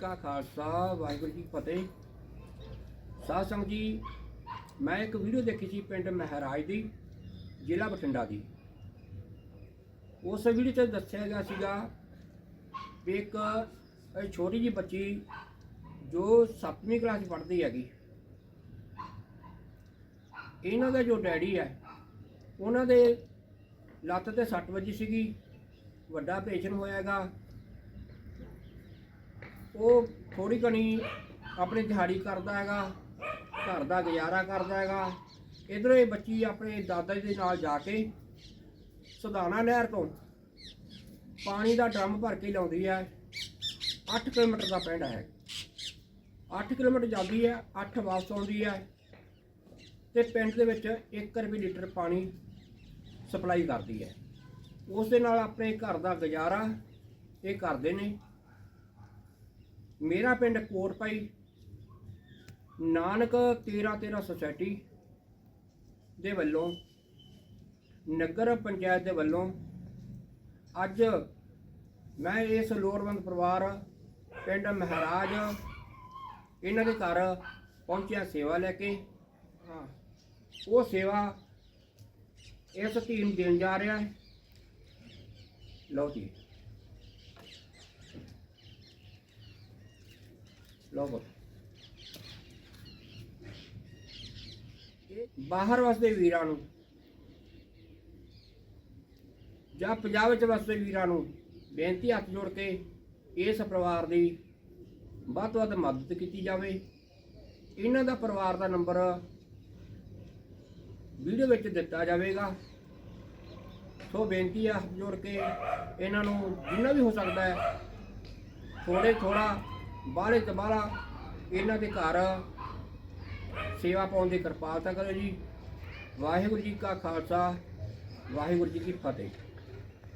ਕਾ ਖਾਲਸਾ, ਵਾਹਿਗੁਰੂ ਜੀ ਫਤਿਹ। ਸਾਧ ਸੰਗਤ ਜੀ, ਮੈਂ ਇੱਕ ਵੀਡੀਓ ਦੇਖੀ ਸੀ ਪਿੰਡ ਮਹਾਰਾਜ ਦੀ, ਜ਼ਿਲ੍ਹਾ ਬਠਿੰਡਾ ਦੀ। ਉਸ ਵੀਡੀਓ 'ਚ ਦੱਸਿਆ ਗਿਆ ਸੀਗਾ ਵੀ ਇੱਕ ਇਹ ਛੋਟੀ ਜਿਹੀ ਬੱਚੀ ਜੋ 7ਵੀਂ ਕਲਾਸ ਪੜ੍ਹਦੀ ਹੈਗੀ, ਇਹਨਾਂ ਦਾ ਜੋ ਡੈਡੀ ਹੈ, ਉਹਨਾਂ ਦੇ ਲੱਤ ਤੇ ਸੱਟ ਵੱਜੀ ਸੀਗੀ, ਵੱਡਾ ਆਪਰੇਸ਼ਨ ਹੋਇਆਗਾ ਉਹ ਥੋੜੀ ਘਣੀ ਆਪਣੀ ਦਿਹਾੜੀ ਕਰਦਾ ਹੈਗਾ, ਘਰ ਦਾ ਗੁਜ਼ਾਰਾ ਕਰਦਾ ਹੈਗਾ। ਇਧਰੋਂ ਇਹ ਬੱਚੀ ਆਪਣੇ ਦਾਦਾ ਜੀ ਦੇ ਨਾਲ ਜਾ ਕੇ ਸੁਧਾਨਾ ਨਹਿਰ ਤੋਂ ਪਾਣੀ ਦਾ ਡਰਮ ਭਰ ਕੇ ਲਾਉਂਦੀ ਹੈ। 8 ਕਿਲੋਮੀਟਰ ਦਾ ਪਿੰਡ ਹੈ। 8 ਕਿਲੋਮੀਟਰ ਜਾਂਦੀ ਹੈ 8 ਵਾਪਸ ਆਉਂਦੀ ਹੈ ਤੇ ਪਿੰਡ ਦੇ ਵਿੱਚ 1 ਰੁਪਏ ਲੀਟਰ ਪਾਣੀ ਸਪਲਾਈ ਕਰਦੀ ਹੈ। ਉਸ ਦੇ ਨਾਲ ਆਪਣੇ ਘਰ ਦਾ ਗੁਜ਼ਾਰਾ ਇਹ ਕਰਦੇ ਨੇ। ਮੇਰਾ ਪਿੰਡ ਕੋਟਪਾਈ ਨਾਨਕ 13 13 ਸੁਸਾਇਟੀ ਦੇ ਵੱਲੋਂ ਨਗਰ ਪੰਚਾਇਤ ਦੇ ਵੱਲੋਂ ਅੱਜ ਮੈਂ ਇਸ ਲੋੜਵੰਦ ਪਰਿਵਾਰ ਪਿੰਡ ਮਹਾਰਾਜ ਇਹਨਾਂ ਦੇ ਘਰ ਪਹੁੰਚਿਆ ਸੇਵਾ ਲੈ ਕੇ। ਹਾਂ। ਉਹ ਸੇਵਾ ਇਸ ਨੂੰ ਦੇਣ ਜਾ ਰਿਹਾ ਹੈ। ਲਓ ਜੀ। ਲਓ ਬਾਹਰ ਵਸਦੇ ਵੀਰਾਂ ਨੂੰ। ਜਾਂ ਪੰਜਾਬ ਵਿੱਚ ਵਸਦੇ ਵੀਰਾਂ ਨੂੰ ਬੇਨਤੀ ਹੱਥ ਜੋੜ ਕੇ ਇਸ ਪਰਿਵਾਰ ਦੀ ਵੱਧ ਤੋਂ ਵੱਧ ਮਦਦ ਕੀਤੀ ਜਾਵੇ। ਇਹਨਾਂ ਦਾ ਪਰਿਵਾਰ ਦਾ ਨੰਬਰ ਵੀਡੀਓ ਵਿੱਚ ਦਿੱਤਾ ਜਾਵੇਗਾ। ਸੋ ਬੇਨਤੀ ਆ ਹੱਥ ਜੋੜ ਕੇ ਇਹਨਾਂ ਨੂੰ ਜਿੰਨਾ ਵੀ ਹੋ ਸਕਦਾ ਹੈ ਥੋੜੇ ਥੋੜਾ ਬਾਹਲੇ ਤੇ ਬਾਹਲਾ ਇਹਨਾਂ ਦੇ ਘਰ ਸੇਵਾ ਪਾਉਣ ਦੀ ਕਿਰਪਾਲਤਾ ਕਰੋ ਜੀ। ਵਾਹਿਗੁਰੂ ਜੀ ਕਾ ਖਾਲਸਾ, ਵਾਹਿਗੁਰੂ ਜੀ ਕੀ ਫਤਿਹ।